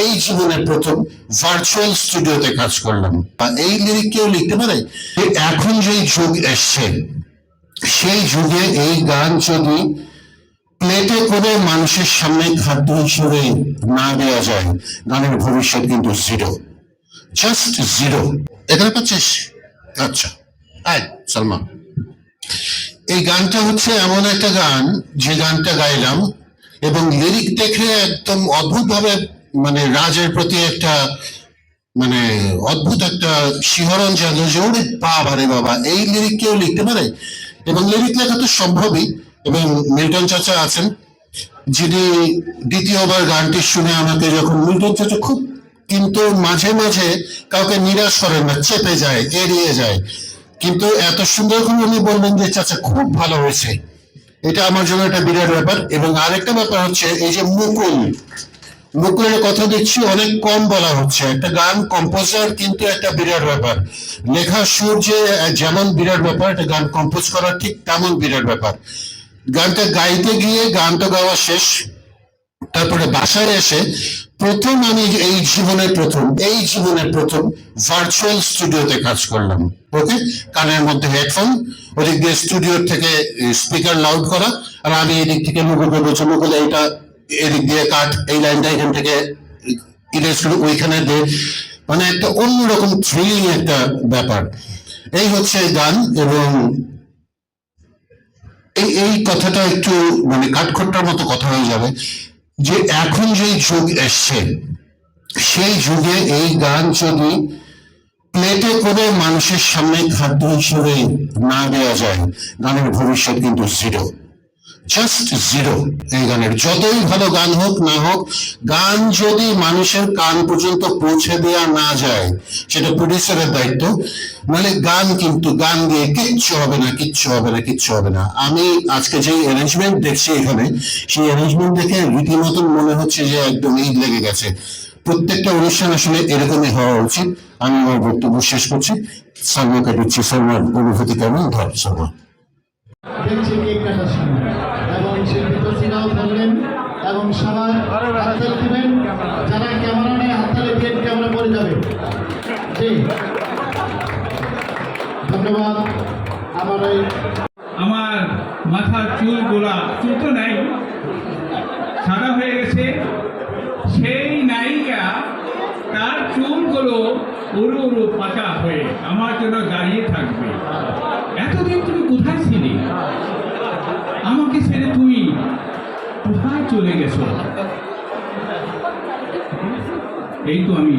এই জীবনে প্রথম ভার্চুয়াল স্টুডিওতে কাজ করলাম। এই লিরিক কেউ লিখতে পারে? এখন যেই যুগ এসছে, সেই যুগে এই গান যদি প্লেটে করে মানুষের সামনে খাদ্য হিসেবে না দেওয়া যায়, গানের ভবিষ্যৎ কিন্তু জিরো জাস্ট জিরো এখানে পাচ্ছিস? আচ্ছা। আয়, সালমান। এই গানটা হচ্ছে এমন একটা গান, যে গানটা গাইলাম এবং লিরিক দেখে একদম অদ্ভুত ভাবে মানে রাজের প্রতি একটা মানে অদ্ভুত একটা শিহরণ জাগলো যে ওরে বাবা রে বাবা। এই লিরিক কেউ লিখতে পারে? এবং লিরিক লেখা তো সম্ভবই। এবং মিল্টন চাচা আছেন, যিনি দ্বিতীয়বার গানটি শুনে আমাকে যখন, মিল্টন চাচা খুব কিন্তু মাঝে মাঝে কাউকে নিরাশ করেন না, চেপে যায়, এড়িয়ে যায়। কিন্তু এত সুন্দর করে উনি বললেন যে, চাচা, খুব ভালো হয়েছে। এটা আমার জন্য একটা বিরাট ব্যাপার। এবং আরেকটা ব্যাপার হচ্ছে, এই যে মুকুল মুকুলের কথা দেখছি অনেক কম বলা হচ্ছে। একটা গান কম্পোজার কিন্তু একটা বিরাট ব্যাপার। লেখা সুর যে যেমন বিরাট ব্যাপার, একটা গান কম্পোজ করা ঠিক তেমন বিরাট ব্যাপার। গানটা গাইতে গিয়ে, গান তো গাওয়া শেষ, তারপরে বাসায় এসে প্রথম আমি এই জীবনের প্রথম, এই জীবনের প্রথম ভার্চুয়াল স্টুডিওতে কাজ করলাম। ওকে? কানের মধ্যে হেডফোন ওদিক দিয়ে স্টুডিও থেকে স্পিকার লাউড করা, আর আমি এদিক থেকে মুকুলকে বলছি মুকুল এইটা এদিক দিয়ে কাট, এই লাইনটা এখান থেকে ইরেজ করে ওইখানে দে। মানে একটা অন্যরকম থ্রিলিং একটা ব্যাপার। এই হচ্ছে গান এবং এই এই কথাটা একটু মানে কাঠখোট্টার মতো কথা হয়ে যাবে যে এখন যেই যুগ এসছে, সেই যুগে এই গান যদি প্লেটে করে মানুষের সামনে খাদ্য হিসেবে না দেওয়া যায় গানের ভবিষ্যৎ কিন্তু জিরো জাস্ট জিরো এই গানের যতই ভালো গান হোক, না হোক, গান যদি মানুষের কান পর্যন্ত পৌঁছে দেওয়া না যায়, সেটা প্রডিউসারের দায়িত্ব মানে গান কিন্তু, গান দিয়ে কিচ্ছু হবে না, কিচ্ছু হবে না, কিচ্ছু হবে না। আমি আজকে যে অ্যারেঞ্জমেন্ট দেখছি এখানে, সেই অ্যারেঞ্জমেন্ট দেখে রীতিমতন মনে হচ্ছে যে একদম ঈদ লেগে গেছে। প্রত্যেকটা অনুষ্ঠান আসলে এরকমই হওয়া উচিত। আমি আমার বক্তব্য শেষ করছি। সালমাকে দিচ্ছি সালমার অনুভূতি কেমন? ধর সালমা। দেখছি কেক কাটার সময় এবং শিল্পী তসিনাও থাকলেন এবং সবার হাততালি দিবেন। যারা ক্যামেরা নেয় হাততালি দিয়ে ক্যামেরা পড়ে যাবে। জি। ধন্যবাদ। আমার এই আমার মাথার চুল গোলা চুল তো নাই, সাদা হয়ে গেছে। সেই নায়িকা, তার চুলগুলো উড়ু উড়ু পাকা হয়ে, আমার জন্য দাঁড়িয়ে থাকবে। কোথায় চলে গেছো? এই তো আমি।